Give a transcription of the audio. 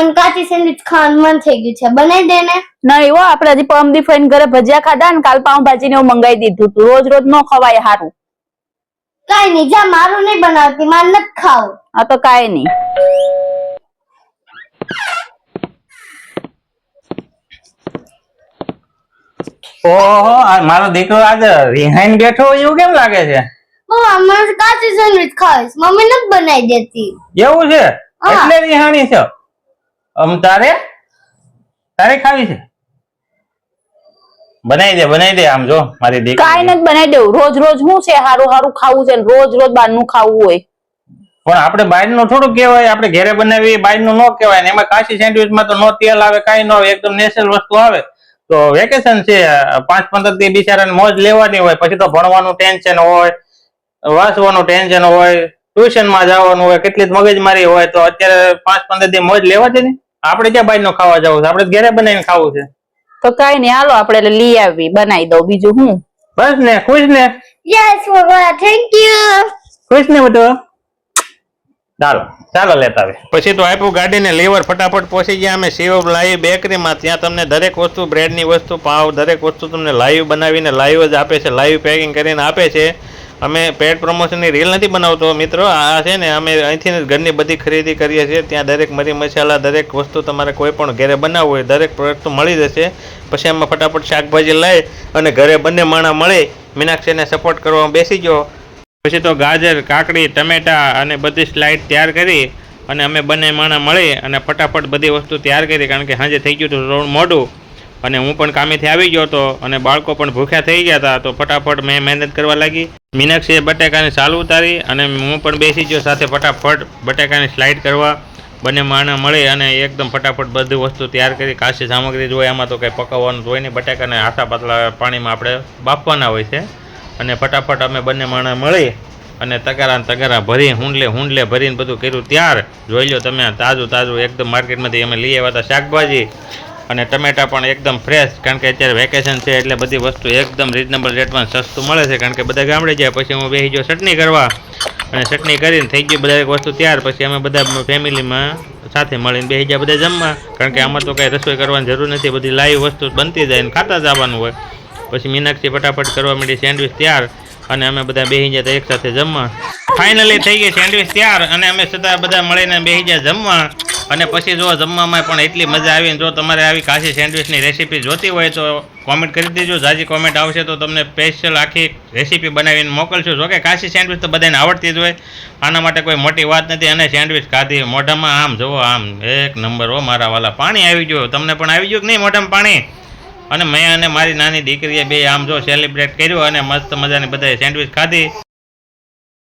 મને કાચી સેન્ડવિચ ખાવાનું મન થઈ ગયું છે. બનાવી દે ને. નહીં હો આપણે હજી પમદી ફઈને ઘરે ભજીયા ખાધા ને કાલ પાઉંભાજી ને એવું મંગાવી દીધું તું. રોજ રોજ ન ખવાય હારું. કાઈ નહીં જા મારું નહીં બનાવતી માર નથી ખાવું. આ તો કાંઈ નહીં. ઓહો મારો દીકરો આજે રિહાઈન બેઠો એવું કેમ લાગે છે? પપ્પા મને કાચી સેન્ડવિચ ખાવીશ મમ્મી નથી બનાવી દેતી. એવું છે? હા. એટલે રિહાણી છે? આમ તારે? તારે ખાવી છે? બનાવી દે બનાવી દે આમ જો મારી દીકરી કાઈ નથી બનાવી દેવું. રોજ રોજ શું છે? હારું હારું ખાવું છે ને રોજ રોજ બહારનું ખાવું હોય. પણ આપણે બહારનું થોડું કહેવાય આપણે ઘરે બનાવી બહારનું ન કહેવાય ને એમાં કાશી સેન્ડવિચમાં તો નો તેલ આવે કાઈ ન આવે એકદમ નેચરલ વસ્તુ આવે. તો વેકેશન છે પાંચ પંદર દી બિચારાને મોજ લેવાની હોય પછી તો ભણવાનું ટેન્શન હોય વાંચવાનું ટેન્શન હોય ટ્યુશનમાં જવાનું હોય કેટલી મગજમારી હોય તો અત્યારે પાંચ પંદર દી મોજ લેવા છે ને? આપણે ક્યાં બહારનું ખાવા જવું છે? આપણે ઘરે બનાવીને ખાવું છે. તો કઈ નઈ હાલો આપણે લઈ આવી બનાવી દઉં બીજું હું. બસ ને ખુશ ને? યસ બાબા થેન્ક યુ ખુશ ને બધું? ચાલો ચાલો લેતા આવે પછી તો આપ્યું ગાડીને લીવર ફટાફટ પહોંચી ગયા. અમે સેવ લાઈવ બેકરીમાં ત્યાં તમને દરેક વસ્તુ બ્રેડની વસ્તુ પાવ દરેક વસ્તુ તમને લાઈવ બનાવીને લાઈવ જ આપે છે. લાઈવ પેકિંગ કરીને આપે છે. અમે પેડ પ્રમોશનની રીલ નથી બનાવતો, મિત્રો. આ છે ને, અમે અહીંથી ઘરની બધી ખરીદી કરીએ છીએ. ત્યાં દરેક મરી મસાલા, દરેક વસ્તુ તમારે કોઈ પણ ઘરે બનાવવું હોય, દરેક પ્રોડક્ટ મળી જશે. પછી અમે ફટાફટ શાકભાજી લઈ અને ઘરે બંને માણા મળે, મીનાક્ષીને સપોર્ટ કરવામાં બેસી ગયો. પછી તો ગાજર, કાકડી, ટમેટા અને બધી સ્લાઇડ તૈયાર કરી અને અમે બંને માણા મળી અને ફટાફટ બધી વસ્તુ તૈયાર કરી, કારણ કે સાંજે થઈ ગયું હતું મોડું. અને હું પણ કામેથી આવી ગયો હતો અને બાળકો પણ ભૂખ્યા થઈ ગયા હતા, તો ફટાફટ મેં મહેનત કરવા લાગી. મીનાક્ષીએ બટાકાની સાલ ઉતારી અને હું પણ બેસી ગયો સાથે ફટાફટ બટાકાની સ્લાઇડ કરવા. બંને માણા મળી અને એકદમ ફટાફટ બધી વસ્તુ તૈયાર કરી કાશી સામગ્રી જોઈએ આમાં તો કંઈ પકાવવાનું જોઈએ નહીં. બટાકાને આસા પાતળા પાણીમાં આપણે બાફવાના હોય છે. અને ફટાફટ અમે બંને માણા મળી અને તગારા તગારા ભરી, હુંડલે હુંડલે ભરીને બધું કર્યું. ત્યાર જોઈ લો તમે, તાજું તાજું એકદમ માર્કેટમાંથી અમે લઈ આવ્યા હતા શાકભાજી. અને ટમેટા પણ એકદમ ફ્રેશ કારણ કે અત્યારે વેકેશન છે એટલે બધી વસ્તુ એકદમ રિઝનેબલ રેટમાં સસ્તું મળે છે, કારણ કે બધા ગામડે જાય, પછી હું બેસી ગયો ચટણી કરવા. અને ચટણી કરીને થઈ ગઈ બધા એક વસ્તુ ત્યાર, પછી અમે બધા ફેમિલીમાં સાથે મળીને બેસી જાય બધા જમવા. કારણ કે આમાં તો કાંઈ રસોઈ કરવાની જરૂર નથી, બધી લાઈવ વસ્તુ બનતી જાય ને ખાતા જવાનું હોય. પછી મીનાક્ષી ફટાફટ કરવા માંડી સેન્ડવિચ તૈયાર, અને અમે બધા બેસી ગયા એક સાથે જમવા. ફાઇનલી થઈ ગઈ સેન્ડવિચ તૈયાર, અને અમે છતાં બધા મળીને બેસી જાય જમવા. અને પછી જો જમવામાં પણ એટલી મજા આવી જો તમારે આવી કાશી સેન્ડવિચની રેસીપી જોતી હોય તો કોમેન્ટ કરી દેજો. જાજી કોમેન્ટ આવશે તો તમને સ્પેશિયલ આખી રેસીપી બનાવીને મોકલશું. જો કે કાશી સેન્ડવિચ તો બધાને આવડતી જ હોય. આના માટે કોઈ મોટી વાત નથી. અને સેન્ડવિચ ખાધી. મોઢામાં આમ, જુઓ આમ, એક નંબર હો, મારા વાલા. પાણી આવી ગયું. તમને પણ આવી ગયું કે નહીં મોઢામાં પાણી? અને મેં અને મારી નાની દીકરીએ બે આમ જો સેલિબ્રેટ કર્યું અને મસ્ત મજાની બધાએ સેન્ડવિચ ખાધી.